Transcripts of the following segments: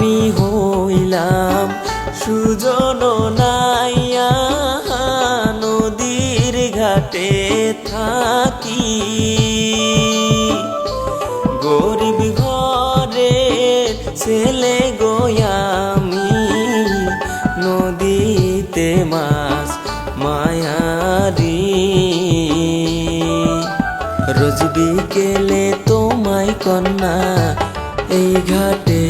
আমি হইলাম সুজন নাইয়া, নদীর ঘাটে থাকি। গরিব ঘরে ছেলে গোয়ামি নদীতে মাছ মায়ারি। রোজ বিকেলে তোমায় কন্যা এই ঘাটে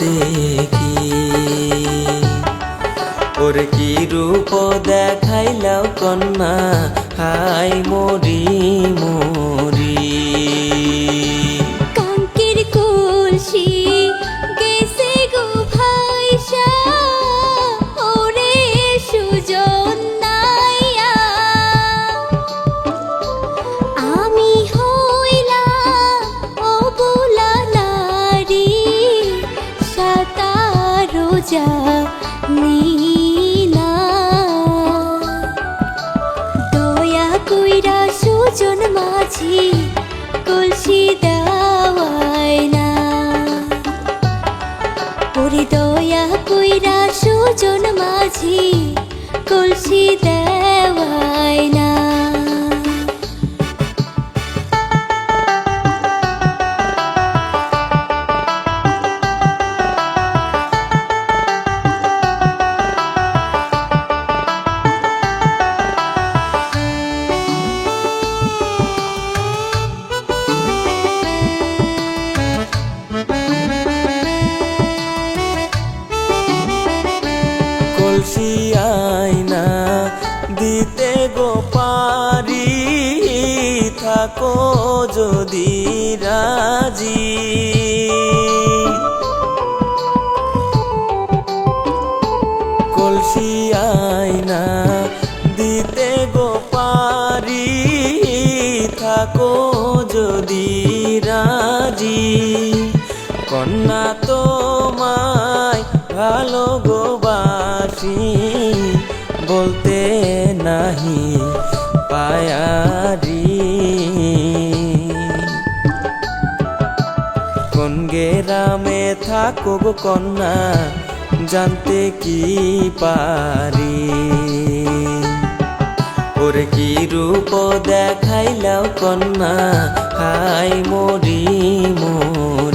দেখি। ওর কি রূপ দেখাইলাও কন্যা হাই মরি মরি। সাতারো যা দয়া কইরা সুজন মাঝি কলসি দেওয়ায় না। ওরে দয়া কইরা সুজন মাঝি কলসি দেওয়ায় দিতে গো পারি থাকো যদি রাজি। কলসি আয়না দিতে গো পারি থাকো যদি রাজি। কন্যা তোমায় ভালো গোবাসি বলতে নাহি পায়ারি। কোন গেরামে থাকো গো কন্যা, জানতে কি পারি? ওরে কি রূপ দেখাইলাও কন্যা হাই মরি মরি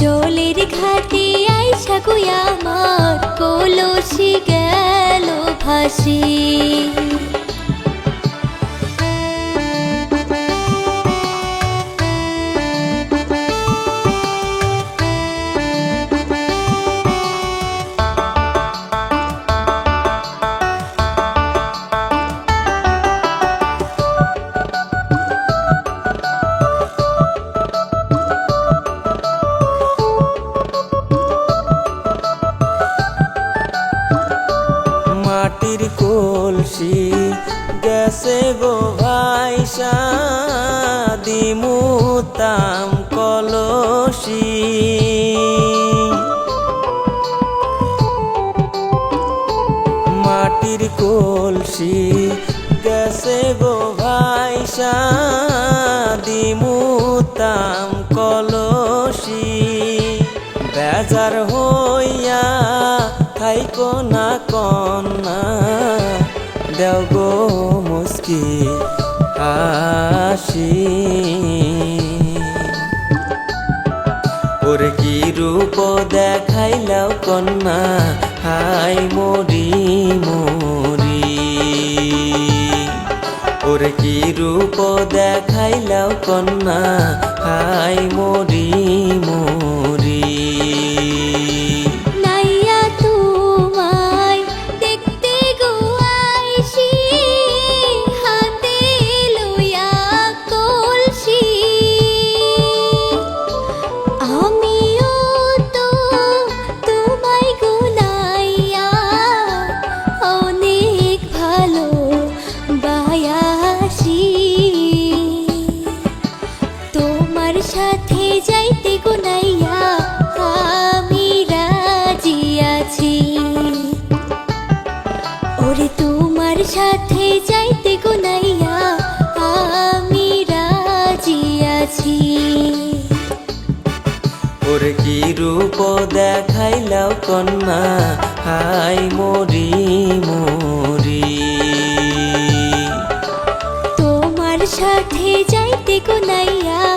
জলের ঘাটে আইসা গো আমার কলসি গেল ভাসি। কলসি গেছে গো ভাইসা দিমুতাম কলসি। মাটির কলসি গেছে গো ভাইসা দিমুতাম কলসি। বেজার হইয়া থাইকো না কন্যা দেও গো মুস্কি হাসি। ওরে কি রূপ দেখাইলাও কন্যা? হাই মরি মরি। ওরে কি রূপ দেখাইলাও কন্যা? হাই মরি মরি। দেখাইলাও কন্যা। হাই মরি মরি। তোমার সাথে যাইতে গো নাইয়া